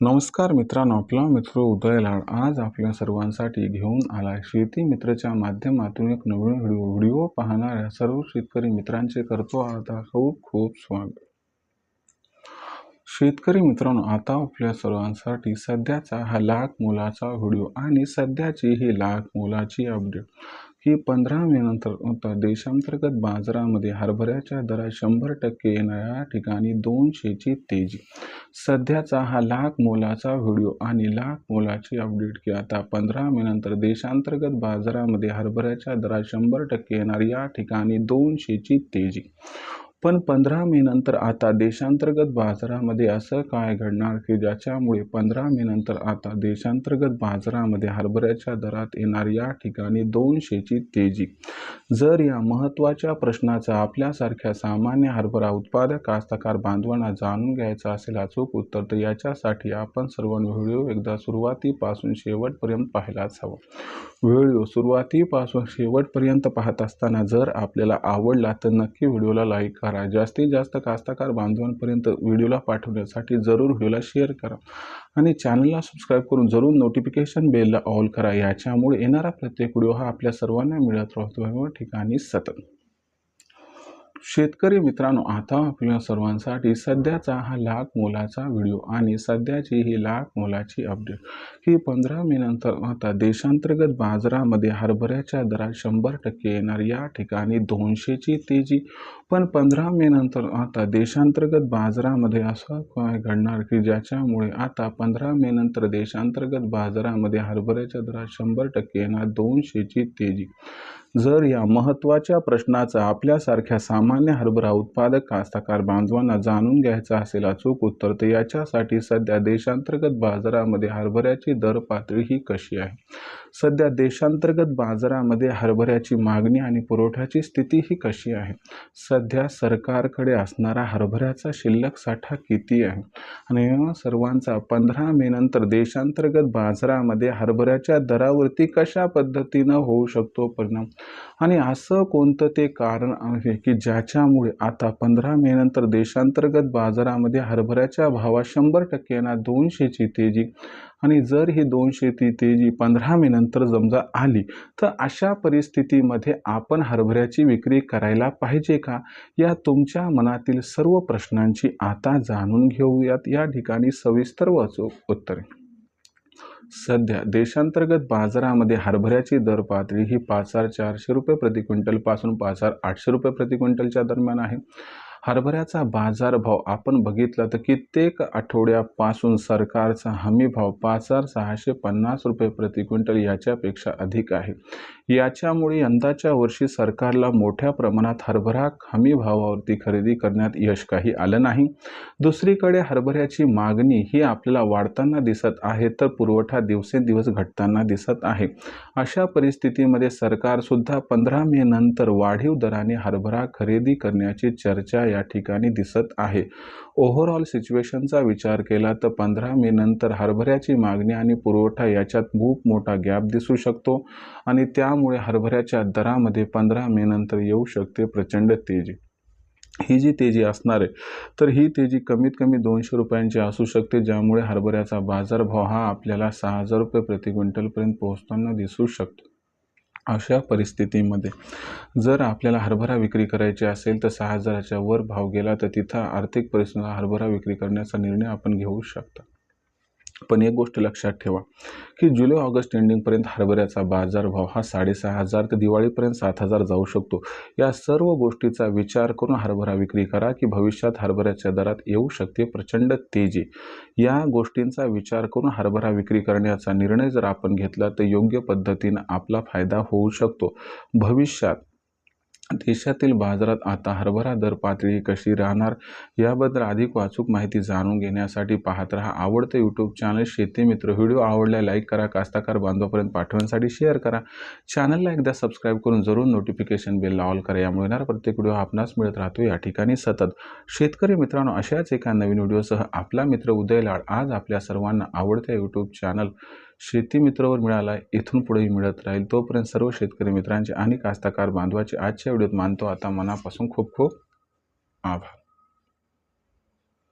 नमस्कार मित्रांनो आपला मित्र उदय लाड आज आपल्या सर्वांसाठी घेऊन आला शेती मित्रच्या माध्यमातून एक नवीन व्हिडिओ. व्हिडिओ पाहणाऱ्या सर्व शेतकरी मित्रांचे करतो आता खूप खूप स्वागत. शेतकरी मित्रांनो आता आपल्या सर्वांसाठी सध्याचा हा लाख मोलाचा व्हिडिओ आणि सध्याची ही लाख मोलाची अपडेट ही पंधरा मे नंतर देशांतर्गत बाजारामध्ये हरभऱ्याच्या दरात शंभर टक्के येणाऱ्या ठिकाणी दोनशेची तेजी. सध्याचा हा लाख मोलाचा व्हिडिओ आणि लाख मोलाची अपडेट की आता पंधरा मे नंतर देशांतर्गत बाजारामध्ये हरभऱ्याच्या दरात शंभर टक्के येणार या ठिकाणी दोनशेची तेजी. पण पंधरा मे नंतर आता देशांतर्गत बाजारामध्ये असं काय घडणार की ज्याच्यामुळे पंधरा मे नंतर आता देशांतर्गत बाजारामध्ये हरभऱ्याच्या दरात येणार या ठिकाणी दोनशेची तेजी? जर या महत्त्वाच्या प्रश्नाचा आपल्यासारख्या सामान्य हरभरा उत्पादक कास्तकार बांधवांना जाणून घ्यायचा असेल अचूक उत्तर तर याच्यासाठी आपण सर्व व्हिडिओ एकदा सुरुवातीपासून शेवटपर्यंत पाहायलाच हवं. व्हिडिओ सुरुवातीपासून शेवटपर्यंत पाहत असताना जर आपल्याला आवडला तर नक्की व्हिडिओला लाईक करा. जास्तीत जास्त कास्तकार बांधवांपर्यंत व्हिडिओला पाठवण्यासाठी जरूर व्हिडिओला शेअर करा. आणि चॅनलला सबस्क्राईब करून जरूर नोटिफिकेशन बेलला ऑल करा. याच्यामुळे येणारा प्रत्येक व्हिडिओ हा आपल्या सर्वांना मिळत राहतो. ठिकाणी सतत. शेतकरी मित्रांनो आता आपल्या सर्वांसाठी सध्याचा हा लाख मोलाचा व्हिडिओ आणि सध्याची ही लाख मोलाची अपडेट ही पंधरा मे नंतर आता देशांतर्गत बाजारामध्ये हरभऱ्याच्या दरात शंभर टक्के येणार. या ठिकाणी दोनशेची तेजी. पण पंधरा मे नंतर आता देशांतर्गत बाजारामध्ये असं काय घडणार की ज्याच्यामुळे आता पंधरा मे नंतर देशांतर्गत बाजारामध्ये हरभऱ्याच्या दरात शंभर टक्के येणार दोनशेची तेजी? जर या महत्त्वाच्या प्रश्नाचा आपल्यासारख्या सामान्य हरभरा उत्पादक कास्तकार बांधवांना जाणून घ्यायचा असेल अचूक उत्तर तर याच्यासाठी सध्या देशांतर्गत बाजारामध्ये हरभऱ्याची दर पातळी ही कशी आहे? सध्या देशांतर्गत बाजारामध्ये हरभऱ्याची मागणी आणि पुरवठ्याची स्थिती ही कशी आहे? सध्या सरकारकडे असणारा हरभऱ्याचा शिल्लक साठा किती आहे? आणि या सर्वांचा पंधरा मे नंतर देशांतर्गत बाजारामध्ये हरभऱ्याच्या दरावरती कशा पद्धतीनं होऊ शकतो परिणाम? आणि असं कोणतं ते कारण आहे की ज्याच्यामुळे आता पंधरा मे देशांतर्गत बाजारामध्ये हरभऱ्याच्या भावात शंभर टक्के येणार दोनशेची तेजी. आणि जर ही दोनशे ती तेजी पंधरा मे जमजा आली तर अशा परिस्थितीमध्ये आपण हरभऱ्याची विक्री करायला पाहिजे का? या तुमच्या मनातील सर्व प्रश्नांची आता जाणून घेऊयात. या ठिकाणी सविस्तर वाचू उत्तरे. सध्या देशांतर्गत बाजारामध्ये हरभऱ्याची दर पातळी ही पाच हजार चारशे रुपये प्रति क्विंटलपासून पाच हजार आठशे रुपये प्रति क्विंटलच्या दरम्यान आहे. हरभऱ्याचा बाजारभाव आपण बघितला तर कित्येक आठवड्यापासून सरकारचा हमी भाव पाच हजार सहाशे पन्नास रुपये प्रति क्विंटल याच्यापेक्षा अधिक आहे. याच्यामुळे यंदाच्या वर्षी सरकारला मोठ्या प्रमाणात हरभरा हमी भावावरती खरेदी करण्यात यश काही आलं नाही. दुसरीकडे हरभऱ्याची मागणी ही आपल्याला वाढताना दिसत आहे तर पुरवठा दिवसेंदिवस घटताना दिसत आहे. अशा परिस्थितीमध्ये सरकारसुद्धा पंधरा मे नंतर वाढीव दराने हरभरा खरेदी करण्याची चर्चा या ठिकाणी दिसत आहे. ओव्हरऑल सिच्युएशनचा विचार केला तर पंधरा मे नंतर हरभऱ्याची मागणी आणि पुरवठा याच्यात खूप मोठा गॅप दिसू शकतो. आणि त्यामुळे हरभऱ्याच्या दरामध्ये पंधरा मे नंतर येऊ शकते प्रचंड तेजी. ही जी तेजी असणार आहे तर ही तेजी कमीत कमी दोनशे रुपयांची असू शकते ज्यामुळे हरभऱ्याचा बाजारभाव हा आपल्याला सहा हजार रुपये प्रति क्विंटलपर्यंत पोहोचताना दिसू शकतो. अशा परिस्थितीमध्ये जर आपल्याला हरभरा विक्री करायची असेल तर सहा हजाराच्या वर भाव गेला तर तिथं आर्थिक परिस्थितीला हरभरा विक्री करण्याचा निर्णय आपण घेऊ शकता. पण एक गोष्ट लक्षात ठेवा की जुलै ऑगस्ट एंडिंगपर्यंत हरभऱ्याचा बाजारभाव हा साडेसहा हजार ते दिवाळीपर्यंत सात हजार जाऊ शकतो. या सर्व गोष्टीचा विचार करून हरभरा विक्री करा की भविष्यात हरभऱ्याच्या दरात येऊ शकते प्रचंड तेजी. या गोष्टींचा विचार करून हरभरा विक्री करण्याचा निर्णय जर आपण घेतला तर योग्य पद्धतीनं आपला फायदा होऊ शकतो. भविष्यात देशातील बाजारात आता हरभरा दर पातळी कशी राहणार याबद्दल अधिक वाचूक माहिती जाणून घेण्यासाठी पाहत राहा आवडतं यूट्यूब चॅनल शेती मित्र व्हिडिओ आवडल्या लाईक करा कास्ताकार बांधवापर्यंत पाठवण्यासाठी शेअर करा. चॅनलला एकदा सबस्क्राईब करून जरूर नोटिफिकेशन बेल ऑल करा. यामुळे येणार प्रत्येक व्हिडिओ आपणास मिळत राहतो. या ठिकाणी सतत शेतकरी मित्रांनो अशाच एका नवीन व्हिडिओसह आपला मित्र उदय लाड आज आपल्या सर्वांना आवडत्या यूट्यूब चॅनल शेती मित्रावर मिळाला इथून पुढेही मिळत राहील. तोपर्यंत सर्व शेतकरी मित्रांचे आणि कास्ताकार बांधवाचे आजच्या व्हिडिओत मानतो. आता मनापासून खूप खूप आभार.